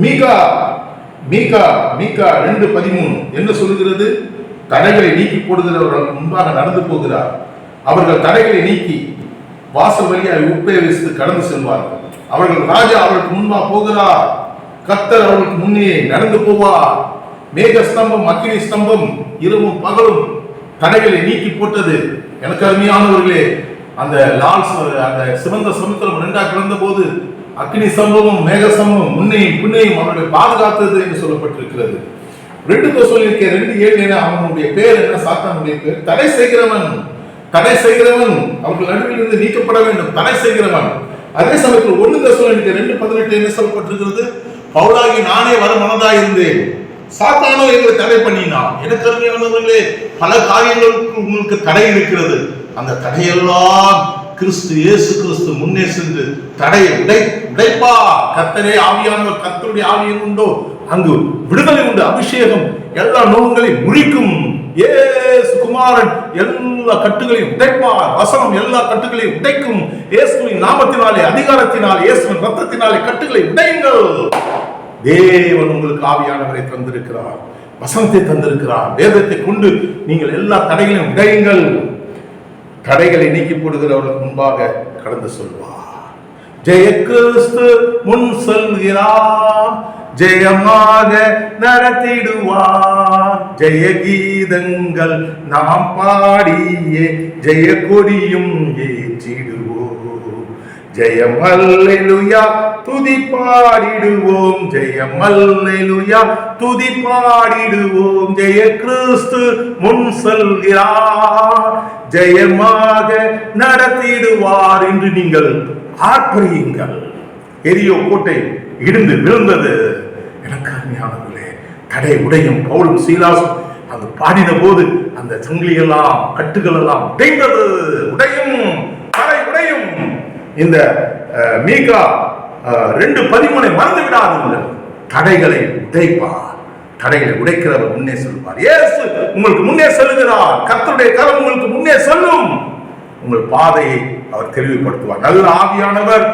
மீகா மீகா மீகா ரெண்டு பதிமூணு. என்ன சொல்லுகிறது? தடைகளை நீக்கி போடுகிறவர்கள் முன்பாக நடந்து போகிறார். அவர்கள் தடைகளை நீக்கி வாசல் வழியாக உபயோகித்து கடந்து செல்வார்கள். அவர்கள் ராஜா அவர்களுக்கு முன்பாக போகிறார். கத்தர் அவர்களுக்கு முன்னே நடந்து போவார். மேக ஸ்தம்பம் அக்கினி ஸ்தம்பம் இரவும் பகலும் தடைகளை நீக்கி போட்டது. எனக்கு அருமையானவர்களே அந்த லால் அந்த சிவந்த சமுத்திரம் ரெண்டா கிடந்த போது அக்னி சம்பவம் மேக சம்பவம் முன்னையும் பின்னையும் அவனுடைய பாதுகாத்தது என்று சொல்லப்பட்டிருக்கிறது. ரெண்டு சொல்லியிருக்க ரெண்டு ஏழு என அவனுடைய பேர் என்ன? சாத்தானுடைய பேர். தடை செய்கிறவன் தடை செய்கிறவன். அவர்கள் நடுவில் இருந்து நீக்கப்பட வேண்டும். தடை செய்கிறவன். அதே சமயத்தில் ஒன்று தசோலிக்க ரெண்டு பதினெட்டு என்ன சொல்லப்பட்டிருக்கிறது. பவுலாகி நானே வர மனதாக இருந்தேன். சாத்தானோ எங்களை தடை பண்ணினான் எனக்கு அருமையானவர்களே பல காரியங்களுக்கு உங்களுக்கு தடை இருக்கிறது. அந்த தடையெல்லாம் கிறிஸ்து இயேசு கிறிஸ்து முன்னே சென்று தடையை உடை உடைப்பா. கத்தரே ஆவியானவர் கத்தருடைய ஆவியம் உண்டோ? அங்கு விடுதலை உண்டு அபிஷேகம். எல்லா நோகங்களையும் முறிக்கும். ஏசு குமாரன் எல்லா கட்டுகளையும் உடைப்பார். வசனம் எல்லா கட்டுகளையும் உடைக்கும். இயேசுவின் நாமத்தினாலே அதிகாரத்தினால் இயேசுவின் ரத்தத்தினாலே கட்டுகளை உடையுங்கள். தேவன் உங்களுக்கு ஆவியானவரை தந்திருக்கிறார். வசனத்தை தந்திருக்கிறார். வேதத்தை கொண்டு நீங்கள் எல்லா தடைகளையும் உடையுங்கள். தடைகளை நீக்கி போடுகிறவர்களுக்கு முன்பாக கடந்து சொல்வார். ஜெய கிறிஸ்து முன் சொல்கிறார். ஜெயமாக நடத்திடுவார். ஜெய கீதங்கள் நாம் பாடியே ஜெய கொடியும் ஏற்றிடுவோம். ஜெயம் அல்லேலூயா. துதி பாடிடுவோம் ஜெயம் அல்லேலூயா. துதி பாடிடுவோம் ஜெய கிறிஸ்து முன் செல்கிறார். ஜெயமாக நடத்திடுவார் என்று நீங்கள் ஆர்ப்பரியுங்கள். எரியோ கோட்டை இடிந்து விழுந்தது. எனக்கு அருமையானவர்களே தடை உடையும் பவுலும் சீலாசும் அந்த பாடின போது அந்த சங்கிலி எல்லாம் கட்டுகள் எல்லாம் உடைந்தது. உடையும் இந்த மீகா ரெண்டு பதிமூனை மறந்து விடாதீர்கள் தடைகளை உடைப்பார். தடைகளை உடைக்கிறவர் முன்னே செல்வார் இயேசு உங்களுக்கு முன்னே செல்கிறார் கத்தருடைய கரம் உங்களுக்கு முன்னே செல்லும். உங்கள் பாதையை அவர் தெளிவுபடுத்துவார். நல்ல ஆவியானவர்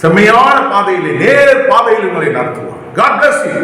செம்மையான பாதையிலே நேர் பாதையில் உங்களை நடத்துவார். God bless you